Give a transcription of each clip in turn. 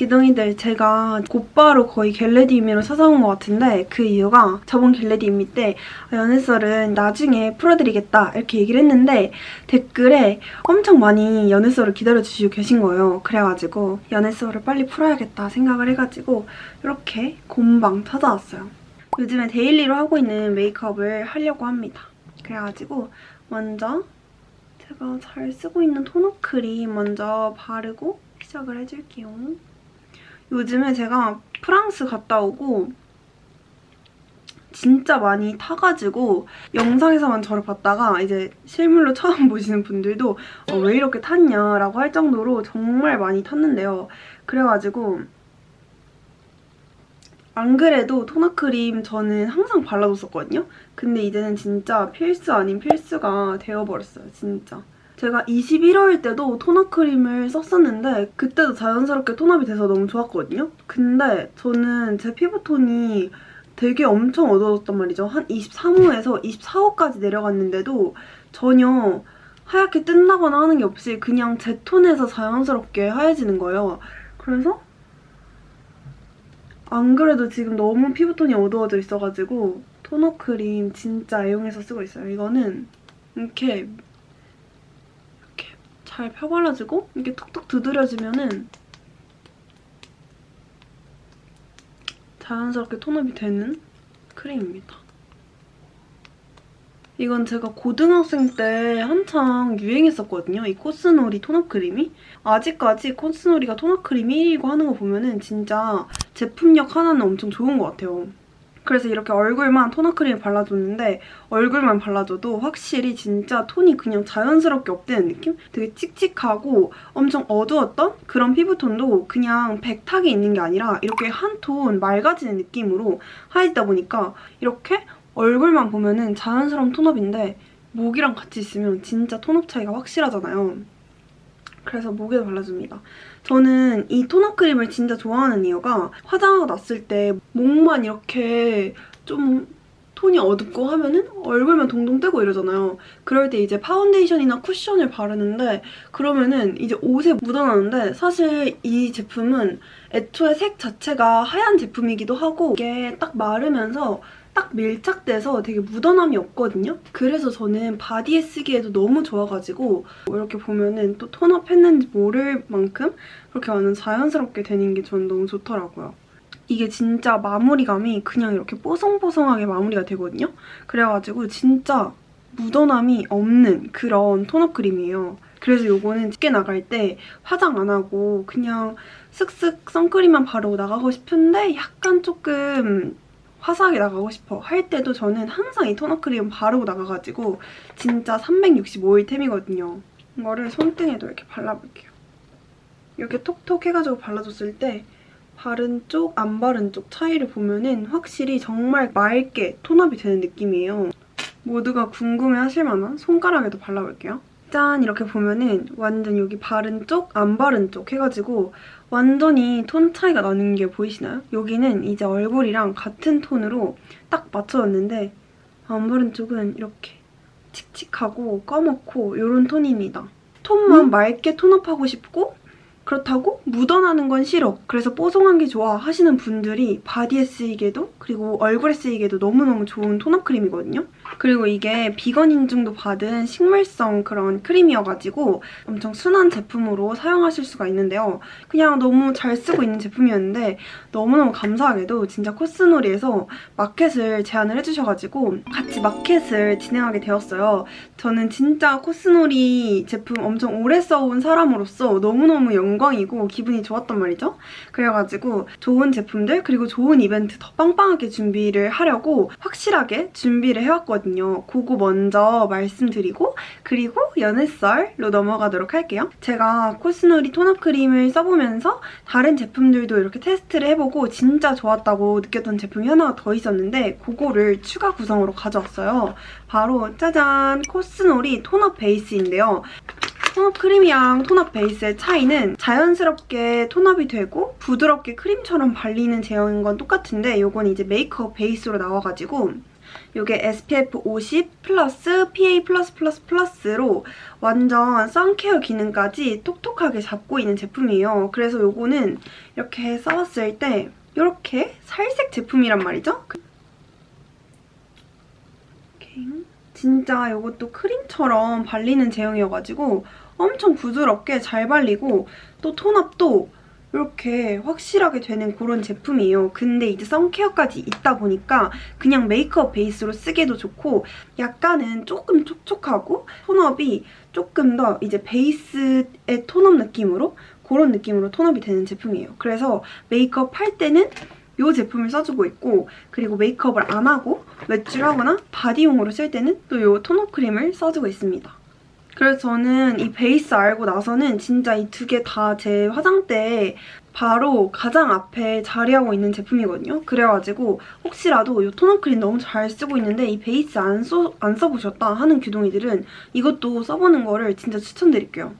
기둥이들 제가 곧바로 거의 겟레디 이미로 찾아온 것 같은데 그 이유가 저번 겟레디 이미 때 연애썰은 나중에 풀어드리겠다 이렇게 얘기를 했는데 댓글에 엄청 많이 연애썰을 기다려주시고 계신 거예요. 그래가지고 연애썰을 빨리 풀어야겠다 생각을 해가지고 이렇게 곰방 찾아왔어요. 요즘에 데일리로 하고 있는 메이크업을 하려고 합니다. 그래가지고 먼저 제가 잘 쓰고 있는 토너 크림 먼저 바르고 시작을 해줄게요. 요즘에 제가 프랑스 갔다 오고 진짜 많이 타가지고 영상에서만 저를 봤다가 이제 실물로 처음 보시는 분들도 어, 왜 이렇게 탔냐라고 할 정도로 정말 많이 탔는데요. 그래가지고 안 그래도 토너 크림 저는 항상 발라뒀었거든요. 근데 이제는 진짜 필수 아닌 필수가 되어버렸어요. 진짜. 제가 21호일 때도 토너 크림을 썼었는데 그때도 자연스럽게 톤업이 돼서 너무 좋았거든요. 근데 저는 제 피부톤이 되게 엄청 어두워졌단 말이죠. 한 23호에서 24호까지 내려갔는데도 전혀 하얗게 뜬다거나 하는 게 없이 그냥 제 톤에서 자연스럽게 하얘지는 거예요. 그래서 안 그래도 지금 너무 피부톤이 어두워져 있어가지고 토너 크림 진짜 애용해서 쓰고 있어요. 이거는 이렇게 잘 펴발라주고 이렇게 톡톡 두드려주면은 자연스럽게 톤업이 되는 크림입니다. 이건 제가 고등학생 때 한창 유행했었거든요. 이 코스놀이 톤업 크림이. 아직까지 코스놀이가 톤업 크림 1위고 하는 거 보면은 진짜 제품력 하나는 엄청 좋은 것 같아요. 그래서 이렇게 얼굴만 토너 크림 발라줬는데 얼굴만 발라줘도 확실히 진짜 톤이 그냥 자연스럽게 업되는 느낌? 되게 칙칙하고 엄청 어두웠던 그런 피부톤도 그냥 백탁이 있는 게 아니라 이렇게 한 톤 맑아지는 느낌으로 하얘지다 보니까 이렇게 얼굴만 보면은 자연스러운 톤업인데 목이랑 같이 있으면 진짜 톤업 차이가 확실하잖아요. 그래서 목에도 발라줍니다. 저는 이 톤업 크림을 진짜 좋아하는 이유가 화장하고 났을 때 목만 이렇게 좀 톤이 어둡고 하면은 얼굴만 동동 뜨고 이러잖아요. 그럴 때 이제 파운데이션이나 쿠션을 바르는데 그러면은 이제 옷에 묻어나는데 사실 이 제품은 애초에 색 자체가 하얀 제품이기도 하고 이게 딱 마르면서 딱 밀착돼서 되게 묻어남이 없거든요. 그래서 저는 바디에 쓰기에도 너무 좋아가지고 이렇게 보면은 또 톤업 했는지 모를 만큼 그렇게 완전 자연스럽게 되는 게 저는 너무 좋더라고요. 이게 진짜 마무리감이 그냥 이렇게 뽀송뽀송하게 마무리가 되거든요. 그래가지고 진짜 묻어남이 없는 그런 톤업 크림이에요. 그래서 요거는 집게 나갈 때 화장 안 하고 그냥 쓱쓱 선크림만 바르고 나가고 싶은데 약간 조금 화사하게 나가고 싶어 할 때도 저는 항상 이 토너 크림 바르고 나가가지고 진짜 365일 템이거든요. 이거를 손등에도 이렇게 발라볼게요. 이렇게 톡톡 해가지고 발라줬을 때 바른 쪽, 안 바른 쪽 차이를 보면은 확실히 정말 맑게 톤업이 되는 느낌이에요. 모두가 궁금해하실 만한 손가락에도 발라볼게요. 짠! 이렇게 보면은 완전 여기 바른 쪽, 안 바른 쪽 해가지고 완전히 톤 차이가 나는 게 보이시나요? 여기는 이제 얼굴이랑 같은 톤으로 딱 맞춰졌는데 안 바른 쪽은 이렇게 칙칙하고 검었고 이런 톤입니다. 톤만 맑게 톤업하고 싶고 그렇다고 묻어나는 건 싫어. 그래서 뽀송한 게 좋아 하시는 분들이 바디에 쓰이게도 그리고 얼굴에 쓰이게도 너무너무 좋은 톤업 크림이거든요. 그리고 이게 비건 인증도 받은 식물성 그런 크림이어가지고 엄청 순한 제품으로 사용하실 수가 있는데요. 그냥 너무 잘 쓰고 있는 제품이었는데 너무너무 감사하게도 진짜 코스놀이에서 마켓을 제안을 해주셔가지고 같이 마켓을 진행하게 되었어요. 저는 진짜 코스놀이 제품 엄청 오래 써온 사람으로서 너무너무 영광이고 기분이 좋았단 말이죠. 그래가지고 좋은 제품들 그리고 좋은 이벤트 더 빵빵하게 준비를 하려고 확실하게 준비를 해왔거든요. 그거 먼저 말씀드리고 그리고 연애썰로 넘어가도록 할게요. 제가 코스놀이 톤업 크림을 써보면서 다른 제품들도 이렇게 테스트를 해보고 진짜 좋았다고 느꼈던 제품이 하나가 더 있었는데 그거를 추가 구성으로 가져왔어요. 바로 짜잔 코스놀이 톤업 베이스인데요. 톤업 크림이랑 톤업 베이스의 차이는 자연스럽게 톤업이 되고 부드럽게 크림처럼 발리는 제형인 건 똑같은데 이건 이제 메이크업 베이스로 나와가지고 이게 SPF 50 플러스 PA++++로 완전 선케어 기능까지 똑똑하게 잡고 있는 제품이에요. 그래서 이거는 이렇게 써봤을 때 이렇게 살색 제품이란 말이죠. 이렇게. 진짜 이것도 크림처럼 발리는 제형이어가지고 엄청 부드럽게 잘 발리고 또 톤업도 이렇게 확실하게 되는 그런 제품이에요. 근데 이제 선케어까지 있다 보니까 그냥 메이크업 베이스로 쓰기도 좋고 약간은 조금 촉촉하고 톤업이 조금 더 이제 베이스의 톤업 느낌으로 그런 느낌으로 톤업이 되는 제품이에요. 그래서 메이크업 할 때는 이 제품을 써주고 있고 그리고 메이크업을 안 하고 외출하거나 바디용으로 쓸 때는 또 이 톤업 크림을 써주고 있습니다. 그래서 저는 이 베이스 알고 나서는 진짜 이 두 개 다 제 화장대에 바로 가장 앞에 자리하고 있는 제품이거든요. 그래가지고 혹시라도 이 톤업 크림 너무 잘 쓰고 있는데 이 베이스 안, 써, 안 써보셨다 하는 규동이들은 이것도 써보는 거를 진짜 추천드릴게요.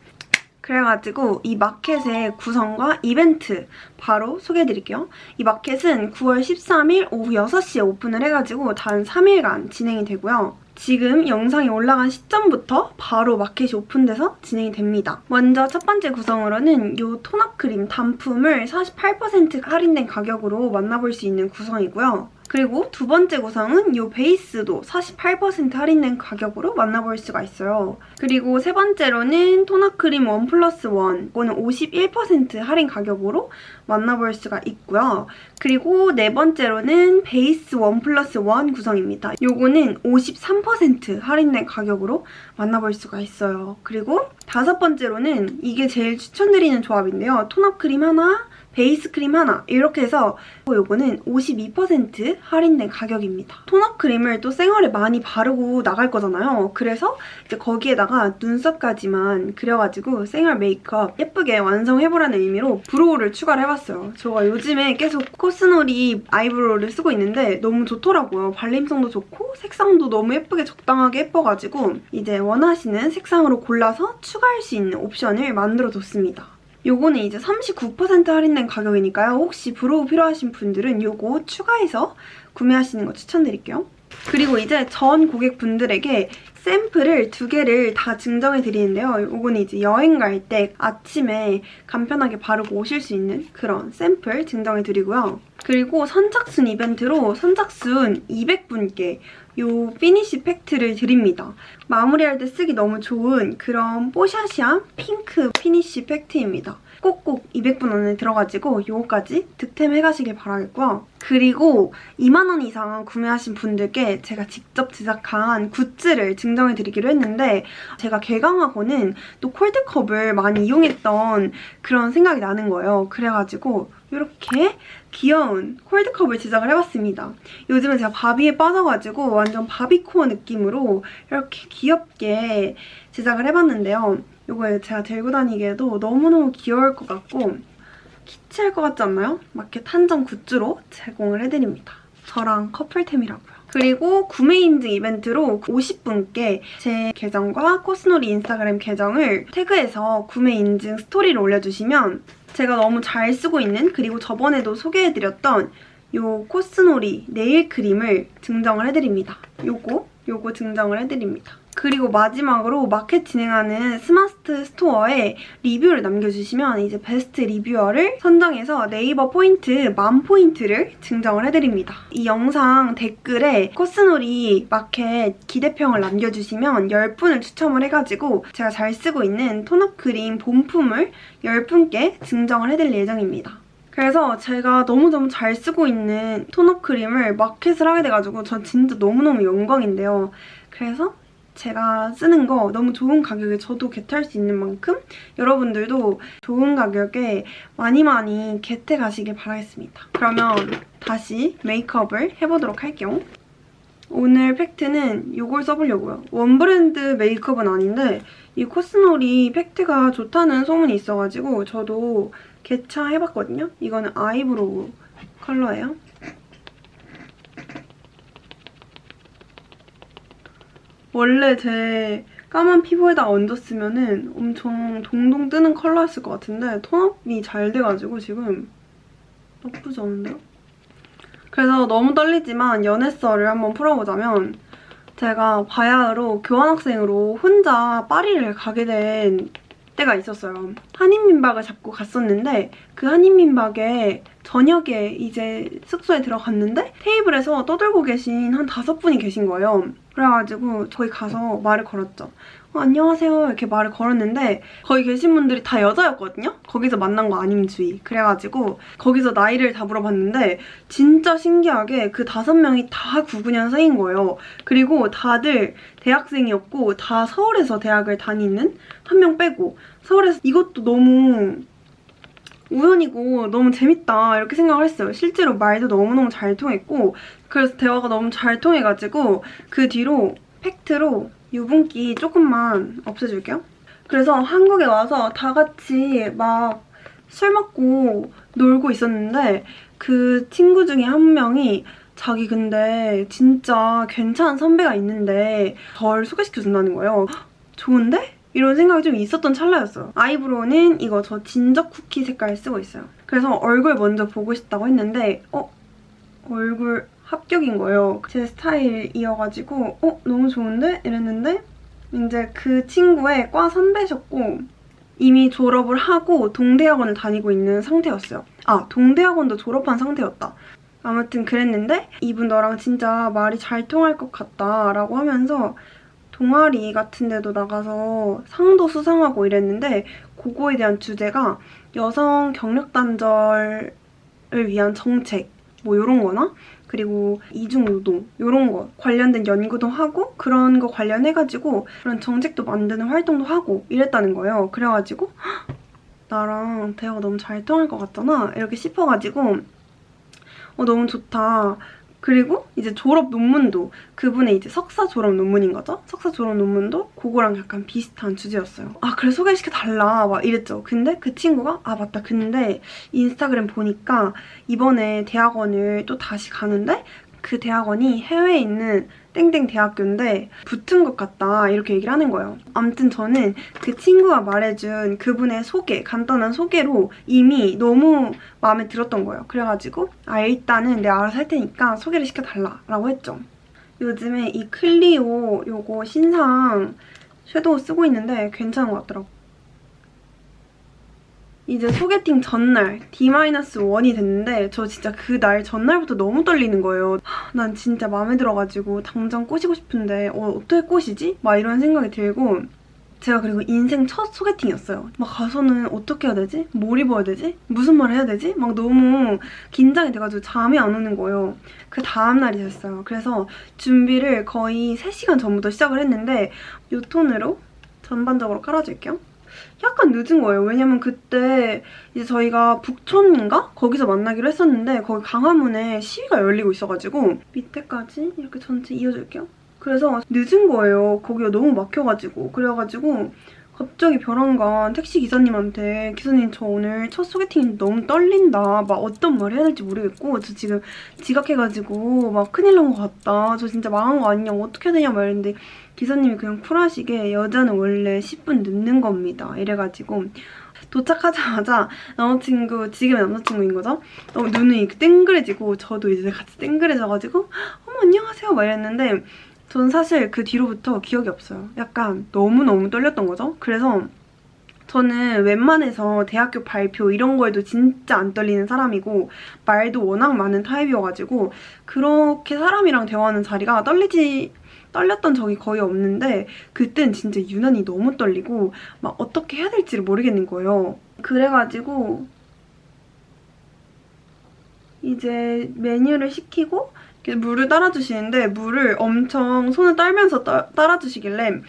그래가지고 이 마켓의 구성과 이벤트 바로 소개해드릴게요. 이 마켓은 9월 13일 오후 6시에 오픈을 해가지고 단 3일간 진행이 되고요. 지금 영상이 올라간 시점부터 바로 마켓이 오픈돼서 진행이 됩니다. 먼저 첫 번째 구성으로는 이 톤업 크림 단품을 48% 할인된 가격으로 만나볼 수 있는 구성이고요. 그리고 두 번째 구성은 이 베이스도 48% 할인된 가격으로 만나볼 수가 있어요. 그리고 세 번째로는 토너 크림 원 플러스 원 이거는 51% 할인 가격으로 만나볼 수가 있고요. 그리고 네 번째로는 베이스 원 플러스 원 구성입니다. 요거는 53% 할인된 가격으로 만나볼 수가 있어요. 그리고 다섯 번째로는 이게 제일 추천드리는 조합인데요. 톤업 크림 하나, 베이스 크림 하나 이렇게 해서 이거는 52% 할인된 가격입니다. 톤업 크림을 또 생얼에 많이 바르고 나갈 거잖아요. 그래서 이제 거기에다가 눈썹까지만 그려가지고 생얼 메이크업 예쁘게 완성해보라는 의미로 브로우를 추가를 해봤어요. 제가 요즘에 계속 코스놀이 아이브로우를 쓰고 있는데 너무 좋더라고요. 발림성도 좋고 색상도 너무 예쁘게 적당하게 예뻐가지고 이제 원하시는 색상으로 골라서 추가할 수 있는 옵션을 만들어뒀습니다. 요거는 이제 39% 할인된 가격이니까요. 혹시 브로우 필요하신 분들은 요거 추가해서 구매하시는 거 추천드릴게요. 그리고 이제 전 고객분들에게 샘플을 두 개를 다 증정해 드리는데요. 요거는 이제 여행 갈 때 아침에 간편하게 바르고 오실 수 있는 그런 샘플 증정해 드리고요. 그리고 선착순 이벤트로 선착순 200분께 요 피니쉬 팩트를 드립니다. 마무리할 때 쓰기 너무 좋은 그런 뽀샤시한 핑크 피니쉬 팩트입니다. 꼭꼭 200분 안에 들어가지고 요거까지 득템해 가시길 바라겠고요. 그리고 2만원 이상 구매하신 분들께 제가 직접 제작한 굿즈를 증정해 드리기로 했는데 제가 개강하고는 또 콜드컵을 많이 이용했던 그런 생각이 나는 거예요. 그래가지고 이렇게 귀여운 콜드컵을 제작을 해봤습니다. 요즘은 제가 바비에 빠져가지고 완전 바비코어 느낌으로 이렇게 귀엽게 제작을 해봤는데요. 이거 제가 들고 다니기에도 너무너무 귀여울 것 같고 키치할 것 같지 않나요? 마켓 한정 굿즈로 제공을 해드립니다. 저랑 커플템이라고요. 그리고 구매 인증 이벤트로 50분께 제 계정과 코스놀이 인스타그램 계정을 태그해서 구매 인증 스토리를 올려주시면 제가 너무 잘 쓰고 있는 그리고 저번에도 소개해드렸던 요 코스놀이 네일 크림을 증정을 해드립니다. 요거, 요거 증정을 해드립니다. 그리고 마지막으로 마켓 진행하는 스마트 스토어에 리뷰를 남겨주시면 이제 베스트 리뷰어를 선정해서 네이버 포인트 만 포인트를 증정을 해드립니다. 이 영상 댓글에 코스놀이 마켓 기대평을 남겨주시면 10분을 추첨을 해가지고 제가 잘 쓰고 있는 톤업 크림 본품을 10분께 증정을 해드릴 예정입니다. 그래서 제가 너무너무 잘 쓰고 있는 톤업 크림을 마켓을 하게 돼가지고 전 진짜 너무너무 영광인데요. 그래서 제가 쓰는 거 너무 좋은 가격에 저도 겟할 수 있는 만큼 여러분들도 좋은 가격에 많이 많이 겟해 가시길 바라겠습니다. 그러면 다시 메이크업을 해보도록 할게요. 오늘 팩트는 이걸 써보려고요. 원브랜드 메이크업은 아닌데 이 코스놀이 팩트가 좋다는 소문이 있어가지고 저도 개차 해봤거든요. 이거는 아이브로우 컬러예요. 원래 제 까만 피부에다 얹었으면 은 엄청 동동 뜨는 컬러였을 것 같은데 톤업이 잘 돼가지고 지금 나쁘지 않은데요? 그래서 너무 떨리지만 연애썰을 한번 풀어보자면 제가 바야흐로 교환학생으로 혼자 파리를 가게 된 때가 있었어요. 한인민박을 잡고 갔었는데 그 한인민박에 저녁에 이제 숙소에 들어갔는데 테이블에서 떠들고 계신 한 다섯 분이 계신 거예요. 그래가지고 저희 가서 말을 걸었죠. 어, 안녕하세요 이렇게 말을 걸었는데 거기 계신 분들이 다 여자였거든요? 거기서 만난 거 아님 주의. 그래가지고 거기서 나이를 다 물어봤는데 진짜 신기하게 그 다섯 명이 다 99년생인 거예요. 그리고 다들 대학생이었고 다 서울에서 대학을 다니는 한 명 빼고 서울에서 이것도 너무 우연이고 너무 재밌다 이렇게 생각을 했어요. 실제로 말도 너무너무 잘 통했고 그래서 대화가 너무 잘 통해가지고 그 뒤로 팩트로 유분기 조금만 없애줄게요. 그래서 한국에 와서 다 같이 막 술 먹고 놀고 있었는데 그 친구 중에 한 명이 자기 근데 진짜 괜찮은 선배가 있는데 절 소개시켜준다는 거예요. 헉, 좋은데? 이런 생각이 좀 있었던 찰나였어요. 아이브로우는 이거 저 진적 쿠키 색깔 쓰고 있어요. 그래서 얼굴 먼저 보고 싶다고 했는데 어? 얼굴 합격인 거예요. 제 스타일이어가지고 어? 너무 좋은데? 이랬는데 이제 그 친구의 과 선배셨고 이미 졸업을 하고 동대학원을 다니고 있는 상태였어요. 아, 동대학원도 졸업한 상태였다. 아무튼 그랬는데 이분 너랑 진짜 말이 잘 통할 것 같다 라고 하면서 동아리 같은 데도 나가서 상도 수상하고 이랬는데 그거에 대한 주제가 여성 경력 단절을 위한 정책 뭐 이런 거나 그리고 이중노동 이런 거 관련된 연구도 하고 그런 거 관련해가지고 그런 정책도 만드는 활동도 하고 이랬다는 거예요. 그래가지고 헉, 나랑 대화가 너무 잘 통할 것 같잖아 이렇게 싶어가지고 어 너무 좋다. 그리고 이제 졸업 논문도 그분의 이제 석사 졸업 논문인 거죠? 석사 졸업 논문도 그거랑 약간 비슷한 주제였어요. 아 그래 소개시켜 달라 막 이랬죠. 근데 그 친구가 아 맞다 근데 인스타그램 보니까 이번에 대학원을 또 다시 가는데 그 대학원이 해외에 있는 땡땡 대학교인데 붙은 것 같다 이렇게 얘기를 하는 거예요. 아무튼 저는 그 친구가 말해준 그분의 소개, 간단한 소개로 이미 너무 마음에 들었던 거예요. 그래가지고 아 일단은 내가 알아서 할 테니까 소개를 시켜달라 라고 했죠. 요즘에 이 클리오 요거 신상 섀도우 쓰고 있는데 괜찮은 것 같더라고. 이제 소개팅 전날 D-1이 됐는데 저 진짜 그 날 전날부터 너무 떨리는 거예요. 하, 난 진짜 마음에 들어가지고 당장 꼬시고 싶은데 어, 어떻게 꼬시지? 막 이런 생각이 들고 제가 그리고 인생 첫 소개팅이었어요. 막 가서는 어떻게 해야 되지? 뭘 입어야 되지? 무슨 말을 해야 되지? 막 너무 긴장이 돼가지고 잠이 안 오는 거예요. 그 다음날이 됐어요. 그래서 준비를 거의 3시간 전부터 시작을 했는데 이 톤으로 전반적으로 깔아줄게요. 약간 늦은 거예요. 왜냐면 그때 이제 저희가 북촌인가? 거기서 만나기로 했었는데 거기 강화문에 시위가 열리고 있어가지고 밑에까지 이렇게 전체 이어줄게요. 그래서 늦은 거예요. 거기가 너무 막혀가지고. 그래가지고 갑자기 벼랑간 택시 기사님한테 기사님 저 오늘 첫 소개팅 너무 떨린다. 막 어떤 말 해야 될지 모르겠고 저 지금 지각해가지고 막 큰일 난 것 같다. 저 진짜 망한 거 아니냐. 어떻게 해야 되냐 말했는데 기사님이 그냥 쿨하시게 여자는 원래 10분 늦는 겁니다. 이래가지고 도착하자마자 남자친구, 지금의 남자친구인 거죠? 어, 눈이 땡그레지고 저도 이제 같이 땡그레져가지고 어머 안녕하세요 막 이랬는데 전 사실 그 뒤로부터 기억이 없어요. 약간 너무너무 떨렸던 거죠. 그래서 저는 웬만해서 대학교 발표 이런 거에도 진짜 안 떨리는 사람이고 말도 워낙 많은 타입이어가지고 그렇게 사람이랑 대화하는 자리가 떨리지 떨렸던 적이 거의 없는데 그땐 진짜 유난히 너무 떨리고 막 어떻게 해야 될지를 모르겠는 거예요. 그래가지고 이제 메뉴를 시키고 물을 따라주시는데 물을 엄청 손을 떨면서 따, 따라주시길래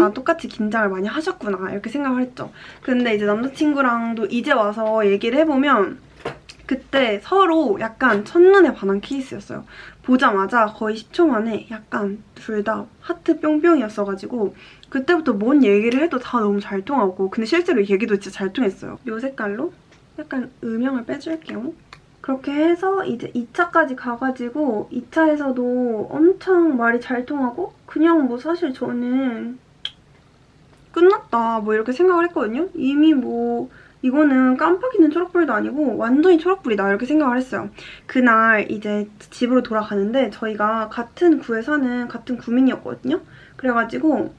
아 똑같이 긴장을 많이 하셨구나 이렇게 생각을 했죠. 근데 이제 남자친구랑도 이제 와서 얘기를 해보면 그때 서로 약간 첫눈에 반한 케이스였어요. 보자마자 거의 10초 만에 약간 둘 다 하트 뿅뿅이었어가지고 그때부터 뭔 얘기를 해도 다 너무 잘 통하고 근데 실제로 얘기도 진짜 잘 통했어요. 이 색깔로 약간 음영을 빼줄게요. 그렇게 해서 이제 2차까지 가가지고 2차에서도 엄청 말이 잘 통하고 그냥 뭐 사실 저는 끝났다 뭐 이렇게 생각을 했거든요. 이미 뭐 이거는 깜빡이는 초록불도 아니고 완전히 초록불이다 이렇게 생각을 했어요. 그날 이제 집으로 돌아가는데 저희가 같은 구에 사는 같은 구민이었거든요. 그래가지고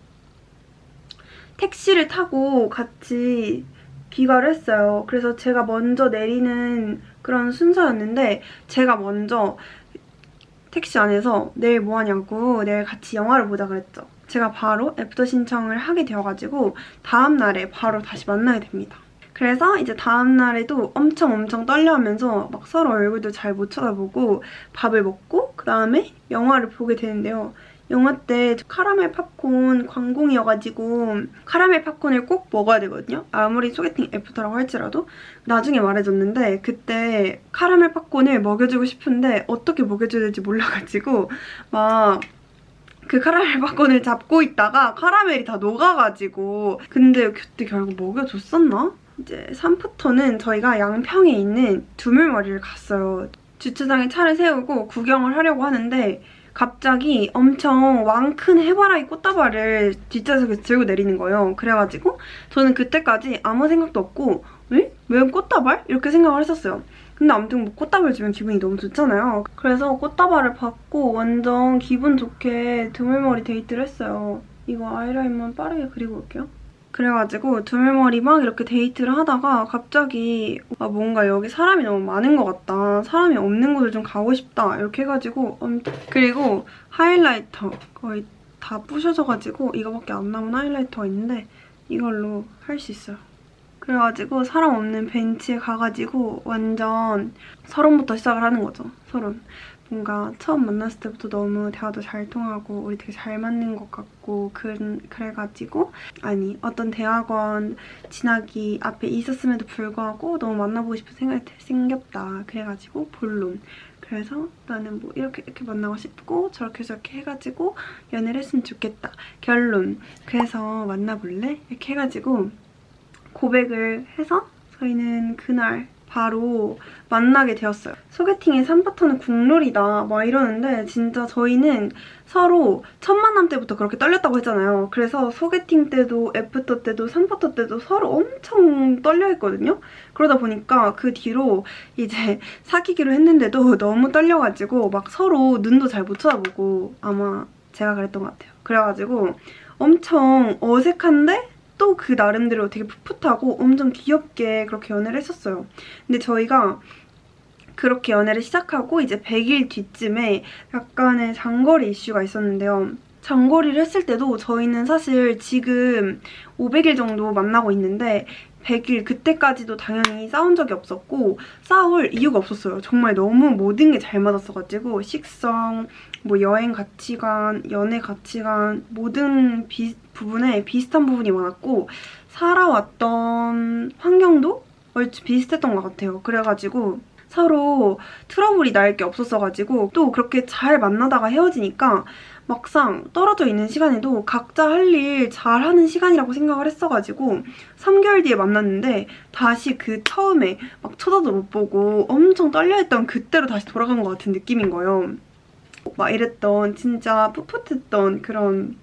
택시를 타고 같이 귀가를 했어요. 그래서 제가 먼저 내리는 그런 순서였는데 제가 먼저 택시 안에서 내일 뭐 하냐고 내일 같이 영화를 보자 그랬죠. 제가 바로 애프터 신청을 하게 되어가지고 다음 날에 바로 다시 만나게 됩니다. 그래서 이제 다음 날에도 엄청 엄청 떨려하면서 막 서로 얼굴도 잘 못 쳐다보고 밥을 먹고 그 다음에 영화를 보게 되는데요. 영화 때 카라멜 팝콘 광공이어가지고 카라멜 팝콘을 꼭 먹어야 되거든요. 아무리 소개팅 애프터라고 할지라도 나중에 말해줬는데 그때 카라멜 팝콘을 먹여주고 싶은데 어떻게 먹여줘야 될지 몰라가지고 막 그 카라멜 팝콘을 잡고 있다가 카라멜이 다 녹아가지고 근데 그때 결국 먹여줬었나? 이제 3푸터는 저희가 양평에 있는 두물머리를 갔어요. 주차장에 차를 세우고 구경을 하려고 하는데 갑자기 엄청 왕큰 해바라기 꽃다발을 뒷좌석에서 들고 내리는 거예요. 그래가지고 저는 그때까지 아무 생각도 없고 에? 왜 꽃다발? 이렇게 생각을 했었어요. 근데 아무튼 뭐 꽃다발 주면 기분이 너무 좋잖아요. 그래서 꽃다발을 받고 완전 기분 좋게 드물머리 데이트를 했어요. 이거 아이라인만 빠르게 그리고 올게요. 그래가지고 두물머리 막 이렇게 데이트를 하다가 갑자기 아 뭔가 여기 사람이 너무 많은 것 같다. 사람이 없는 곳을 좀 가고 싶다. 이렇게 해가지고 엄... 그리고 하이라이터 거의 다 부셔져가지고 이거밖에 안 남은 하이라이터가 있는데 이걸로 할 수 있어요. 그래가지고 사람 없는 벤치에 가가지고 완전 서론부터 시작을 하는 거죠. 서론. 뭔가 처음 만났을 때부터 너무 대화도 잘 통하고 우리 되게 잘 맞는 것 같고 그, 그래가지고 아니 어떤 대학원 진학이 앞에 있었음에도 불구하고 너무 만나보고 싶은 생각이 생겼다. 그래가지고 본론. 그래서 나는 뭐 이렇게 이렇게 만나고 싶고 저렇게 저렇게 해가지고 연애를 했으면 좋겠다. 결론. 그래서 만나볼래? 이렇게 해가지고 고백을 해서 저희는 그날 바로 만나게 되었어요. 소개팅의 3파터는 국룰이다 막 이러는데 진짜 저희는 서로 첫 만남 때부터 그렇게 떨렸다고 했잖아요. 그래서 소개팅 때도 애프터 때도 3파터 때도 서로 엄청 떨려했거든요. 그러다 보니까 그 뒤로 이제 사귀기로 했는데도 너무 떨려가지고 막 서로 눈도 잘 못 쳐다보고 아마 제가 그랬던 것 같아요. 그래가지고 엄청 어색한데 또 그 나름대로 되게 풋풋하고 엄청 귀엽게 그렇게 연애를 했었어요. 근데 저희가 그렇게 연애를 시작하고 이제 100일 뒤쯤에 약간의 장거리 이슈가 있었는데요. 장거리를 했을 때도 저희는 사실 지금 500일 정도 만나고 있는데 100일 그때까지도 당연히 싸운 적이 없었고 싸울 이유가 없었어요. 정말 너무 모든 게 잘 맞았어가지고 식성, 뭐 여행 가치관, 연애 가치관 모든 비, 부분에 비슷한 부분이 많았고 살아왔던 환경도 얼추 비슷했던 것 같아요. 그래가지고 서로 트러블이 날 게 없었어가지고 또 그렇게 잘 만나다가 헤어지니까 막상 떨어져 있는 시간에도 각자 할 일 잘하는 시간이라고 생각을 했어가지고 3개월 뒤에 만났는데 다시 그 처음에 막 쳐다도 못 보고 엄청 떨려했던 그때로 다시 돌아간 것 같은 느낌인 거예요. 막 이랬던 진짜 풋풋했던 그런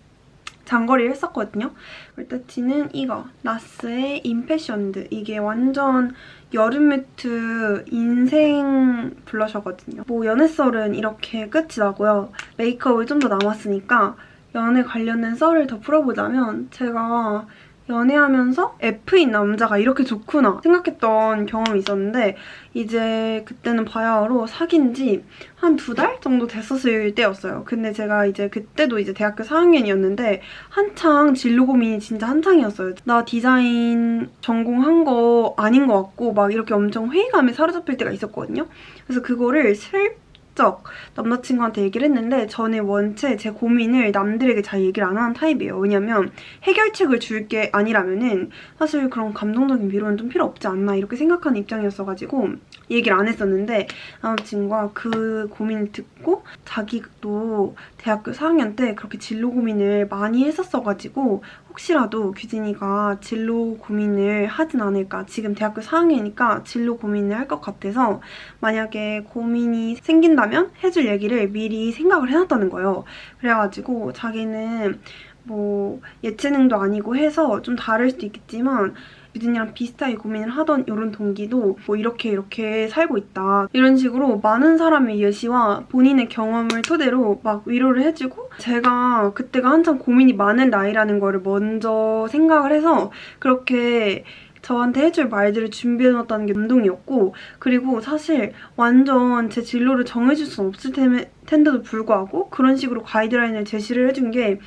장거리를 했었거든요. 일단지는 이거 나스의 임패션드 이게 완전 여름 매트 인생 블러셔거든요. 뭐 연애 썰은 이렇게 끝이 나고요. 메이크업이 좀 더 남았으니까 연애 관련된 썰을 더 풀어보자면 제가 연애하면서 F인 남자가 이렇게 좋구나 생각했던 경험이 있었는데 이제 그때는 바야흐로 사귄 지 한 두 달 정도 됐었을 때였어요. 근데 제가 이제 그때도 이제 대학교 4학년이었는데 한창 진로 고민이 진짜 한창이었어요. 나 디자인 전공한 거 아닌 것 같고 막 이렇게 엄청 회의감에 사로잡힐 때가 있었거든요. 그래서 그거를 슬 슬쩍 남자친구한테 얘기를 했는데 저는 원체 제 고민을 남들에게 잘 얘기를 안 하는 타입이에요. 왜냐면 해결책을 줄 게 아니라면은 사실 그런 감동적인 위로는 좀 필요 없지 않나 이렇게 생각하는 입장이었어가지고 얘기를 안 했었는데 남자친구가 그 고민을 듣고 자기도 대학교 4학년 때 그렇게 진로 고민을 많이 했었어가지고 혹시라도 규진이가 진로 고민을 하진 않을까 지금 대학교 4학년이니까 진로 고민을 할 것 같아서 만약에 고민이 생긴다면 해줄 얘기를 미리 생각을 해놨다는 거예요. 그래가지고 자기는 뭐 예체능도 아니고 해서 좀 다를 수도 있겠지만 유진이랑 비슷하게 고민을 하던 이런 동기도 뭐 이렇게 이렇게 살고 있다 이런 식으로 많은 사람의 예시와 본인의 경험을 토대로 막 위로를 해주고 제가 그때가 한참 고민이 많은 나이라는 거를 먼저 생각을 해서 그렇게 저한테 해줄 말들을 준비해놨다는 게 감동이었고 그리고 사실 완전 제 진로를 정해줄 수는 없을 텐- 텐데도 불구하고 그런 식으로 가이드라인을 제시를 해준 게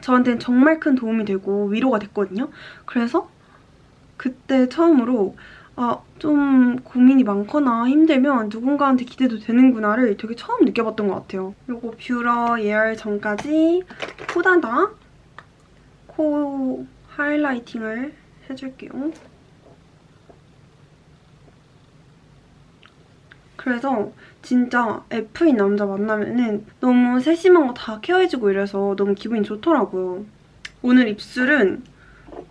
저한테는 정말 큰 도움이 되고 위로가 됐거든요. 그래서 그때 처음으로 아, 좀 고민이 많거나 힘들면 누군가한테 기대도 되는구나를 되게 처음 느껴봤던 것 같아요. 그리고 뷰러 예열 전까지 코다다 코 하이라이팅을 해줄게요. 그래서 진짜 F인 남자 만나면은 너무 세심한 거 다 케어해주고 이래서 너무 기분이 좋더라고요. 오늘 입술은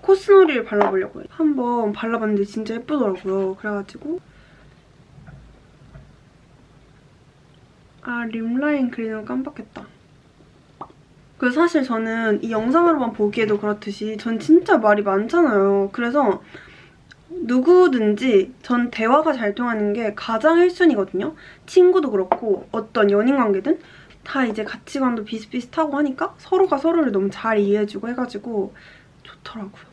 코스놀이를 발라보려고요. 한번 발라봤는데 진짜 예쁘더라고요. 그래가지고 아 립 라인 그리는 거 깜빡했다. 그 사실 저는 이 영상으로만 보기에도 그렇듯이 전 진짜 말이 많잖아요. 그래서 누구든지 전 대화가 잘 통하는 게 가장 1순위거든요. 친구도 그렇고 어떤 연인 관계든 다 이제 가치관도 비슷비슷하고 하니까 서로가 서로를 너무 잘 이해해주고 해가지고 좋더라고요.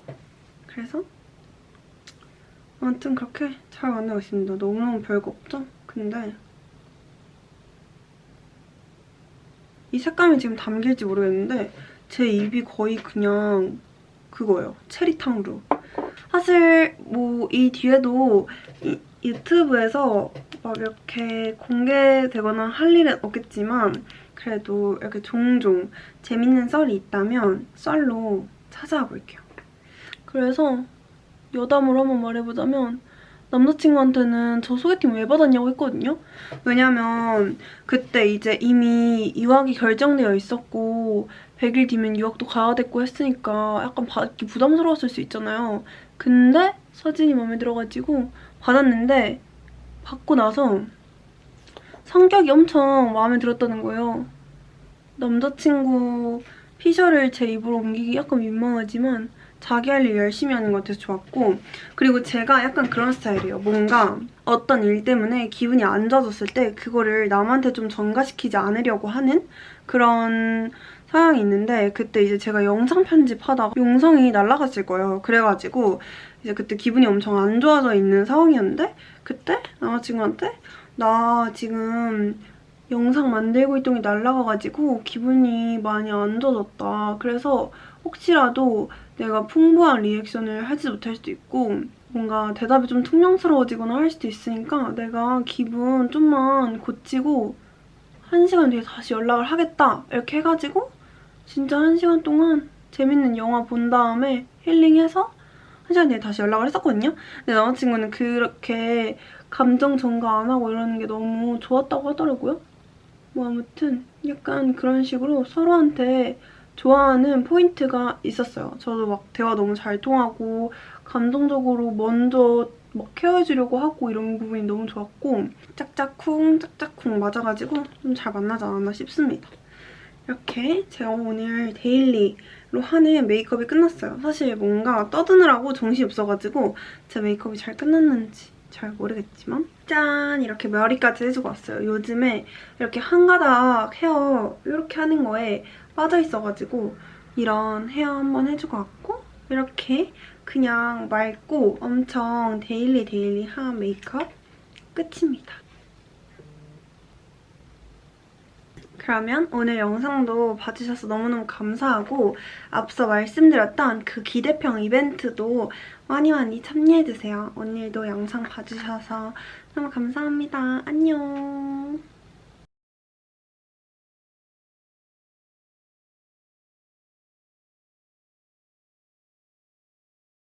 그래서 아무튼 그렇게 잘 만나고 있습니다. 너무너무 별거 없죠? 근데 이 색감이 지금 담길지 모르겠는데 제 입이 거의 그냥 그거예요. 체리탕으로. 사실 뭐 이 뒤에도 이 유튜브에서 막 이렇게 공개되거나 할 일은 없겠지만 그래도 이렇게 종종 재밌는 썰이 있다면 썰로 찾아와 볼게요. 그래서 여담으로 한번 말해보자면 남자친구한테는 저 소개팅 왜 받았냐고 했거든요. 왜냐면 그때 이제 이미 유학이 결정되어 있었고 100일 뒤면 유학도 가야 됐고 했으니까 약간 받기 부담스러웠을 수 있잖아요. 근데 사진이 마음에 들어가지고 받았는데 받고 나서 성격이 엄청 마음에 들었다는 거예요. 남자친구 피셜을 제 입으로 옮기기 약간 민망하지만 자기 할 일 열심히 하는 것 같아서 좋았고 그리고 제가 약간 그런 스타일이에요. 뭔가 어떤 일 때문에 기분이 안 좋아졌을 때 그거를 남한테 좀 전가시키지 않으려고 하는 그런 성향이 있는데 그때 이제 제가 영상 편집하다가 영상이 날라갔을 거예요. 그래가지고 이제 그때 기분이 엄청 안 좋아져 있는 상황이었는데 그때 남자친구한테 나 지금 영상 만들고 있던 게 날라가가지고 기분이 많이 안 좋아졌다. 그래서 혹시라도 내가 풍부한 리액션을 하지 못할 수도 있고 뭔가 대답이 좀 퉁명스러워지거나 할 수도 있으니까 내가 기분 좀만 고치고 한 시간 뒤에 다시 연락을 하겠다. 이렇게 해가지고 진짜 한 시간 동안 재밌는 영화 본 다음에 힐링해서 한 시간 뒤에 다시 연락을 했었거든요. 근데 남자친구는 그렇게 감정 전가 안 하고 이러는 게 너무 좋았다고 하더라고요. 뭐 아무튼 약간 그런 식으로 서로한테 좋아하는 포인트가 있었어요. 저도 막 대화 너무 잘 통하고 감정적으로 먼저 막 케어해주려고 하고 이런 부분이 너무 좋았고 짝짝쿵 짝짝쿵 맞아가지고 좀 잘 만나지 않았나 싶습니다. 이렇게 제가 오늘 데일리로 하는 메이크업이 끝났어요. 사실 뭔가 떠드느라고 정신이 없어가지고 제 메이크업이 잘 끝났는지 잘 모르겠지만 짠! 이렇게 머리까지 해주고 왔어요. 요즘에 이렇게 한 가닥 헤어 이렇게 하는 거에 빠져있어가지고 이런 헤어 한번 해주고 왔고 이렇게 그냥 맑고 엄청 데일리 데일리한 메이크업 끝입니다. 그러면 오늘 영상도 봐주셔서 너무너무 감사하고 앞서 말씀드렸던 그 기대평 이벤트도 많이 많이 참여해주세요. 오늘도 영상 봐주셔서 너무 감사합니다. 안녕.